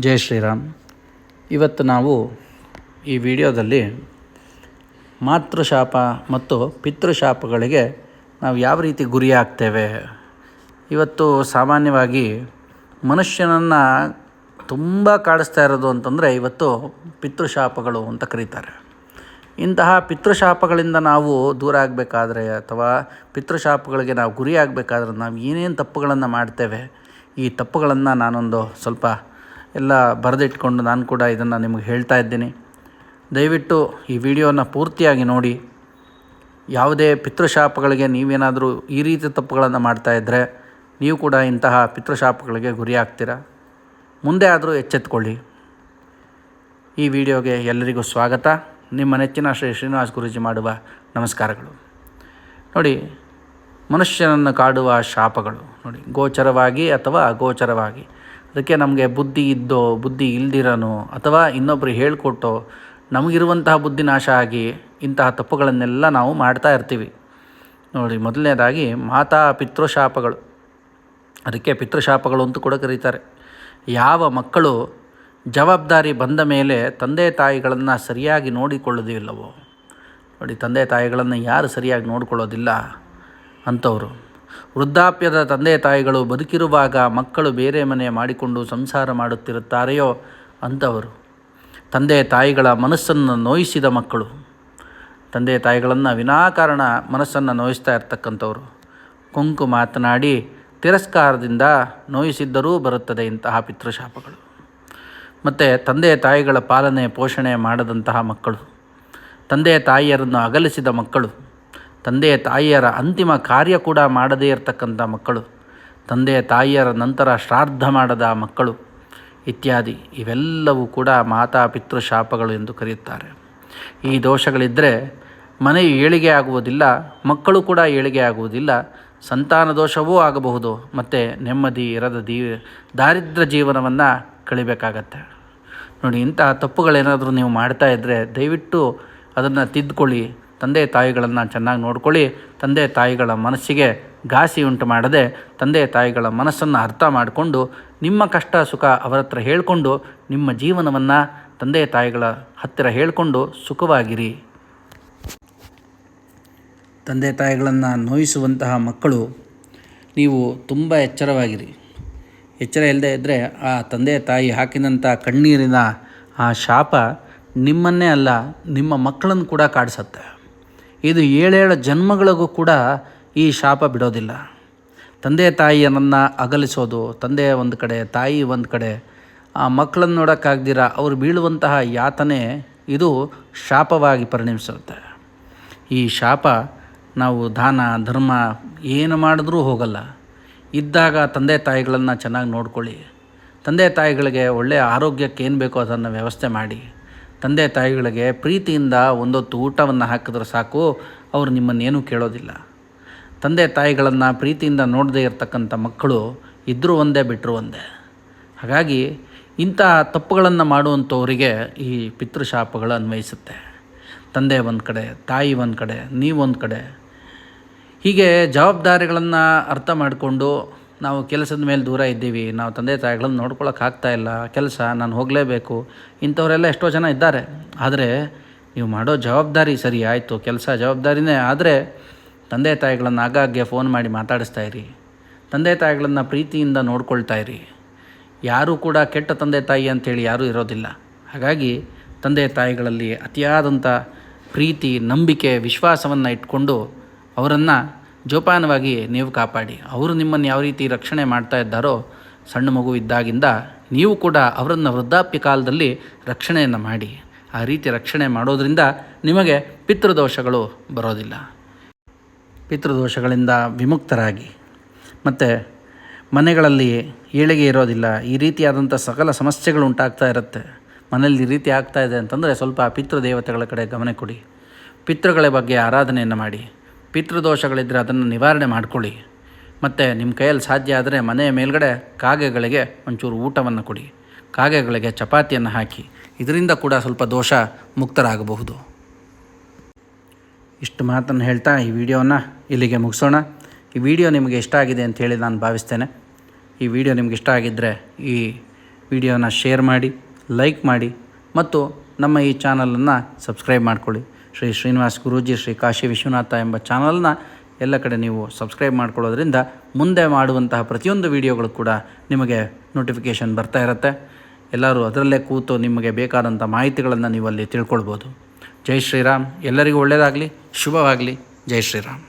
ಜೈ ಶ್ರೀರಾಮ್. ಇವತ್ತು ನಾವು ಈ ವಿಡಿಯೋದಲ್ಲಿ ಮಾತೃಶಾಪ ಮತ್ತು ಪಿತೃಶಾಪಗಳಿಗೆ ನಾವು ಯಾವ ರೀತಿ ಗುರಿಯಾಗ್ತೇವೆ ಇವತ್ತು ಸಾಮಾನ್ಯವಾಗಿ ಮನುಷ್ಯನನ್ನು ತುಂಬ ಕಾಡಿಸ್ತಾ ಇರೋದು ಅಂತಂದರೆ ಇವತ್ತು ಪಿತೃಶಾಪಗಳು ಅಂತ ಕರೀತಾರೆ. ಇಂತಹ ಪಿತೃಶಾಪಗಳಿಂದ ನಾವು ದೂರ ಆಗಬೇಕಾದ್ರೆ ಅಥವಾ ಪಿತೃಶಾಪಗಳಿಗೆ ನಾವು ಗುರಿಯಾಗಬೇಕಾದ್ರೆ ನಾವು ಏನೇನು ತಪ್ಪುಗಳನ್ನು ಮಾಡ್ತೇವೆ? ಈ ತಪ್ಪುಗಳನ್ನು ನಾನೊಂದು ಸ್ವಲ್ಪ ಎಲ್ಲ ಬರೆದಿಟ್ಕೊಂಡು ನಾನು ಕೂಡ ಇದನ್ನು ನಿಮಗೆ ಹೇಳ್ತಾ ಇದ್ದೀನಿ. ದಯವಿಟ್ಟು ಈ ವಿಡಿಯೋನ ಪೂರ್ತಿಯಾಗಿ ನೋಡಿ. ಯಾವುದೇ ಪಿತೃಶಾಪಗಳಿಗೆ ನೀವೇನಾದರೂ ಈ ರೀತಿ ತಪ್ಪುಗಳನ್ನು ಮಾಡ್ತಾಯಿದ್ರೆ ನೀವು ಕೂಡ ಇಂತಹ ಪಿತೃಶಾಪಗಳಿಗೆ ಗುರಿಯಾಗ್ತೀರಾ? ಮುಂದೆ ಆದರೂ ಎಚ್ಚೆತ್ಕೊಳ್ಳಿ. ಈ ವಿಡಿಯೋಗೆ ಎಲ್ಲರಿಗೂ ಸ್ವಾಗತ. ನಿಮ್ಮ ನೆಚ್ಚಿನ ಶ್ರೀ ಶ್ರೀನಿವಾಸ್ ಗುರುಜಿ ಮಾಡುವ ನಮಸ್ಕಾರಗಳು. ನೋಡಿ, ಮನುಷ್ಯನನ್ನು ಕಾಡುವ ಶಾಪಗಳು. ನೋಡಿ, ಗೋಚರವಾಗಿ ಅಥವಾ ಅಗೋಚರವಾಗಿ. ಅದಕ್ಕೆ ನಮಗೆ ಬುದ್ಧಿ ಇದ್ದೋ, ಬುದ್ಧಿ ಇಲ್ದಿರನೋ, ಅಥವಾ ಇನ್ನೊಬ್ಬರು ಹೇಳಿಕೊಟ್ಟೋ, ನಮಗಿರುವಂತಹ ಬುದ್ಧಿ ನಾಶ ಆಗಿ ಇಂತಹ ತಪ್ಪುಗಳನ್ನೆಲ್ಲ ನಾವು ಮಾಡ್ತಾ ಇರ್ತೀವಿ. ನೋಡಿ, ಮೊದಲನೇದಾಗಿ ಮಾತಾ ಪಿತೃಶಾಪಗಳು. ಅದಕ್ಕೆ ಪಿತೃಶಾಪಗಳು ಅಂತ ಕೂಡ ಕರೀತಾರೆ. ಯಾವ ಮಕ್ಕಳು ಜವಾಬ್ದಾರಿ ಬಂದ ಮೇಲೆ ತಂದೆ ತಾಯಿಗಳನ್ನು ಸರಿಯಾಗಿ ನೋಡಿಕೊಳ್ಳೋದಿಲ್ಲವೋ ನೋಡಿ, ತಂದೆ ತಾಯಿಗಳನ್ನು ಯಾರು ಸರಿಯಾಗಿ ನೋಡಿಕೊಳ್ಳೋದಿಲ್ಲ ಅಂಥವರು ವೃದ್ಧಾಪ್ಯದ ತಂದೆ ತಾಯಿಗಳು ಬದುಕಿರುವಾಗ ಮಕ್ಕಳು ಬೇರೆ ಮನೆ ಮಾಡಿಕೊಂಡು ಸಂಸಾರ ಮಾಡುತ್ತಿರುತ್ತಾರೆಯೋ ಅಂಥವರು ತಂದೆ ತಾಯಿಗಳ ಮನಸ್ಸನ್ನು ನೋಯಿಸಿದ ಮಕ್ಕಳು. ತಂದೆ ತಾಯಿಗಳನ್ನು ವಿನಾಕಾರಣ ಮನಸ್ಸನ್ನು ನೋಯಿಸ್ತಾ ಇರ್ತಕ್ಕಂಥವ್ರು. ಕುಂಕು ಮಾತನಾಡಿ, ತಿರಸ್ಕಾರದಿಂದ ನೋಯಿಸಿದ್ದರೂ ಬರುತ್ತದೆ ಇಂತಹ ಪಿತೃಶಾಪಗಳು. ಮತ್ತು ತಂದೆ ತಾಯಿಗಳ ಪಾಲನೆ ಪೋಷಣೆ ಮಾಡದಂತಹ ಮಕ್ಕಳು. ತಂದೆ ತಾಯಿಯರನ್ನು ಅಗಲಿಸಿದ ಮಕ್ಕಳು. ತಂದೆ ತಾಯಿಯರ ಅಂತಿಮ ಕಾರ್ಯ ಕೂಡ ಮಾಡದೇ ಇರತಕ್ಕಂಥ ಮಕ್ಕಳು ತಂದೆ ತಾಯಿಯರ ನಂತರ ಶ್ರಾದ್ದ ಮಾಡದ ಮಕ್ಕಳು ಇತ್ಯಾದಿ, ಇವೆಲ್ಲವೂ ಕೂಡ ಮಾತಾ ಪಿತೃಶಾಪಗಳು ಎಂದು ಕರೆಯುತ್ತಾರೆ. ಈ ದೋಷಗಳಿದ್ದರೆ ಮನೆಯು ಏಳಿಗೆ ಆಗುವುದಿಲ್ಲ, ಮಕ್ಕಳು ಕೂಡ ಏಳಿಗೆ ಆಗುವುದಿಲ್ಲ, ಸಂತಾನ ದೋಷವೂ ಆಗಬಹುದು, ಮತ್ತು ನೆಮ್ಮದಿ ಇರದ ದೀ ದಾರಿದ್ರ್ಯ ಜೀವನವನ್ನು ಕಳಿಬೇಕಾಗತ್ತೆ. ನೋಡಿ, ಇಂತಹ ತಪ್ಪುಗಳೇನಾದರೂ ನೀವು ಮಾಡ್ತಾ ಇದ್ದರೆ ದಯವಿಟ್ಟು ಅದನ್ನು ತಿದ್ದುಕೊಳ್ಳಿ ತಂದೆ ತಾಯಿಗಳನ್ನು ಚೆನ್ನಾಗಿ ನೋಡ್ಕೊಳ್ಳಿ. ತಂದೆ ತಾಯಿಗಳ ಮನಸ್ಸಿಗೆ ಘಾಸಿ ಉಂಟು ಮಾಡದೆ ತಂದೆ ತಾಯಿಗಳ ಮನಸ್ಸನ್ನು ಅರ್ಥ ಮಾಡಿಕೊಂಡು, ನಿಮ್ಮ ಕಷ್ಟ, ಸುಖ ಅವರ ಹತ್ರ ಹೇಳಿಕೊಂಡು, ನಿಮ್ಮ ಜೀವನವನ್ನು ತಂದೆ ತಾಯಿಗಳ ಹತ್ತಿರ ಹೇಳಿಕೊಂಡು ಸುಖವಾಗಿರಿ. ತಂದೆ ತಾಯಿಗಳನ್ನು ನೋಯಿಸುವಂತಹ ಮಕ್ಕಳು ನೀವು ತುಂಬ ಎಚ್ಚರವಾಗಿರಿ. ಎಚ್ಚರ ಇಲ್ಲದೆ ಇದ್ದರೆ ಆ ತಂದೆ ತಾಯಿ ಹಾಕಿದಂಥ ಕಣ್ಣೀರಿನ ಆ ಶಾಪ ನಿಮ್ಮನ್ನೇ ಅಲ್ಲ, ನಿಮ್ಮ ಮಕ್ಕಳನ್ನು ಕೂಡ ಕಾಡಿಸತ್ತೆ. ಇದು ಏಳೇಳು ಜನ್ಮಗಳಿಗೂ ಕೂಡ ಈ ಶಾಪ ಬಿಡೋದಿಲ್ಲ. ತಂದೆ ತಾಯಿಯನ್ನ ಅಗಲಿಸೋದು, ತಂದೆ ಒಂದು ಕಡೆ, ತಾಯಿ ಒಂದು ಕಡೆ, ಆ ಮಕ್ಕಳನ್ನು ನೋಡೋಕ್ಕಾಗ್ದಿರ, ಅವರು ಬೀಳುವಂತಹ ಯಾತನೆ ಇದು ಶಾಪವಾಗಿ ಪರಿಣಮಿಸುತ್ತೆ. ಈ ಶಾಪ ನಾವು ದಾನ, ಧರ್ಮ ಏನು ಮಾಡಿದ್ರೂ ಹೋಗಲ್ಲ. ಇದ್ದಾಗ ತಂದೆ ತಾಯಿಗಳನ್ನು ಚೆನ್ನಾಗಿ ನೋಡ್ಕೊಳ್ಳಿ. ತಂದೆ ತಾಯಿಗಳಿಗೆ ಒಳ್ಳೆಯ ಆರೋಗ್ಯಕ್ಕೆ ಏನು ಬೇಕೋ ಅದನ್ನು ವ್ಯವಸ್ಥೆ ಮಾಡಿ. ತಂದೆ ತಾಯಿಗಳಿಗೆ ಪ್ರೀತಿಯಿಂದ ಒಂದೊತ್ತು ಊಟವನ್ನು ಹಾಕಿದ್ರೆ ಸಾಕು, ಅವರು ನಿಮ್ಮನ್ನೇನೂ ಕೇಳೋದಿಲ್ಲ. ತಂದೆ ತಾಯಿಗಳನ್ನು ಪ್ರೀತಿಯಿಂದ ನೋಡದೇ ಇರತಕ್ಕಂಥ ಮಕ್ಕಳು ಇದ್ದರೂ ಒಂದೇ ಬಿಟ್ಟರು ಒಂದೇ. ಹಾಗಾಗಿ ಇಂಥ ತಪ್ಪುಗಳನ್ನು ಮಾಡುವಂಥವರಿಗೆ ಈ ಪಿತೃಶಾಪಗಳು ಅನ್ವಯಿಸುತ್ತೆ. ತಂದೆ ಒಂದು ಕಡೆ, ತಾಯಿ ಒಂದು ಕಡೆ ನೀವೊಂದು ಕಡೆ. ಹೀಗೆ ಜವಾಬ್ದಾರಿಗಳನ್ನು ಅರ್ಥ ಮಾಡಿಕೊಂಡು ನಾವು ಕೆಲಸದ ಮೇಲೆ ದೂರ ಇದ್ದೀವಿ, ನಾವು ತಂದೆ ತಾಯಿಗಳನ್ನು ನೋಡ್ಕೊಳ್ಳೋಕ್ಕಾಗ್ತಾ ಇಲ್ಲ, ಕೆಲಸ ನಾನು ಹೋಗಲೇಬೇಕು, ಇಂಥವರೆಲ್ಲ ಎಷ್ಟೋ ಜನ ಇದ್ದಾರೆ. ಆದರೆ ನೀವು ಮಾಡೋ ಜವಾಬ್ದಾರಿ ಸರಿ ಆಯಿತು, ಕೆಲಸ ಜವಾಬ್ದಾರಿನೇ, ಆದರೆ ತಂದೆ ತಾಯಿಗಳನ್ನು ಆಗಾಗ್ಗೆ ಫೋನ್ ಮಾಡಿ ಮಾತಾಡಿಸ್ತಾ ಇರಿ, ತಂದೆ ತಾಯಿಗಳನ್ನು ಪ್ರೀತಿಯಿಂದ ನೋಡ್ಕೊಳ್ತಾ ಇರಿ. ಯಾರೂ ಕೂಡ ಕೆಟ್ಟ ತಂದೆ ತಾಯಿ ಅಂಥೇಳಿ ಯಾರೂ ಇರೋದಿಲ್ಲ. ಹಾಗಾಗಿ ತಂದೆ ತಾಯಿಗಳಲ್ಲಿ ಅತಿಯಾದಂಥ ಪ್ರೀತಿ, ನಂಬಿಕೆ, ವಿಶ್ವಾಸವನ್ನು ಇಟ್ಕೊಂಡು ಅವರನ್ನು ಜೋಪಾನವಾಗಿ ನೀವು ಕಾಪಾಡಿ. ಅವರು ನಿಮ್ಮನ್ನು ಯಾವ ರೀತಿ ರಕ್ಷಣೆ ಮಾಡ್ತಾ ಇದ್ದಾರೋ, ಸಣ್ಣ ಮಗು ಇದ್ದಾಗಿಂದ ನೀವು ಕೂಡ ಅವರನ್ನು ವೃದ್ಧಾಪ್ಯ ಕಾಲದಲ್ಲಿ ರಕ್ಷಣೆಯನ್ನು ಮಾಡಿ. ಆ ರೀತಿ ರಕ್ಷಣೆ ಮಾಡೋದರಿಂದ ನಿಮಗೆ ಪಿತೃದೋಷಗಳು ಬರೋದಿಲ್ಲ. ಪಿತೃದೋಷಗಳಿಂದ ವಿಮುಕ್ತರಾಗಿ. ಮತ್ತು ಮನೆಗಳಲ್ಲಿ ಏಳಿಗೆ ಇರೋದಿಲ್ಲ. ಈ ರೀತಿಯಾದಂಥ ಸಕಲ ಸಮಸ್ಯೆಗಳು ಉಂಟಾಗ್ತಾ ಇರುತ್ತೆ. ಮನೆಯಲ್ಲಿ ಈ ರೀತಿ ಆಗ್ತಾ ಇದೆ ಅಂತಂದರೆ ಸ್ವಲ್ಪ ಪಿತೃದೇವತೆಗಳ ಕಡೆ ಗಮನ ಕೊಡಿ. ಪಿತೃಗಳ ಬಗ್ಗೆ ಆರಾಧನೆಯನ್ನು ಮಾಡಿ. ಪಿತೃದೋಷಗಳಿದ್ದರೆ ಅದನ್ನು ನಿವಾರಣೆ ಮಾಡ್ಕೊಳ್ಳಿ. ಮತ್ತು ನಿಮ್ಮ ಕೈಯಲ್ಲಿ ಸಾಧ್ಯ ಆದರೆ ಮನೆಯ ಮೇಲ್ಗಡೆ ಕಾಗೆಗಳಿಗೆ ಒಂಚೂರು ಊಟವನ್ನು ಕೊಡಿ. ಕಾಗೆಗಳಿಗೆ ಚಪಾತಿಯನ್ನು ಹಾಕಿ. ಇದರಿಂದ ಕೂಡ ಸ್ವಲ್ಪ ದೋಷ ಮುಕ್ತರಾಗಬಹುದು. ಇಷ್ಟು ಮಾತನ್ನು ಹೇಳ್ತಾ ಈ ವಿಡಿಯೋನ ಇಲ್ಲಿಗೆ ಮುಗಿಸೋಣ. ಈ ವಿಡಿಯೋ ನಿಮಗೆ ಇಷ್ಟ ಆಗಿದೆ ಅಂತ ಹೇಳಿ ನಾನು ಭಾವಿಸ್ತೇನೆ. ಈ ವಿಡಿಯೋ ನಿಮ್ಗೆ ಇಷ್ಟ ಆಗಿದ್ದರೆ ಈ ವಿಡಿಯೋನ ಶೇರ್ ಮಾಡಿ, ಲೈಕ್ ಮಾಡಿ, ಮತ್ತು ನಮ್ಮ ಈ ಚಾನಲನ್ನು ಸಬ್ಸ್ಕ್ರೈಬ್ ಮಾಡ್ಕೊಳ್ಳಿ. ಶ್ರೀ ಶ್ರೀನಿವಾಸ್ ಗುರೂಜಿ, ಶ್ರೀ ಕಾಶಿ ವಿಶ್ವನಾಥ ಎಂಬ ಚಾನಲ್ನ ಎಲ್ಲ ಕಡೆ ನೀವು ಸಬ್ಸ್ಕ್ರೈಬ್ ಮಾಡ್ಕೊಳ್ಳೋದ್ರಿಂದ ಮುಂದೆ ಮಾಡುವಂತಹ ಪ್ರತಿಯೊಂದು ವಿಡಿಯೋಗಳು ಕೂಡ ನಿಮಗೆ ನೋಟಿಫಿಕೇಷನ್ ಬರ್ತಾ ಇರುತ್ತೆ. ಎಲ್ಲರೂ ಅದರಲ್ಲೇ ಕೂತು ನಿಮಗೆ ಬೇಕಾದಂಥ ಮಾಹಿತಿಗಳನ್ನು ನೀವು ಅಲ್ಲಿ ತಿಳ್ಕೊಳ್ಬೋದು. ಜೈ ಶ್ರೀರಾಮ್. ಎಲ್ಲರಿಗೂ ಒಳ್ಳೆಯದಾಗಲಿ ಶುಭವಾಗಲಿ. ಜೈ ಶ್ರೀರಾಮ್.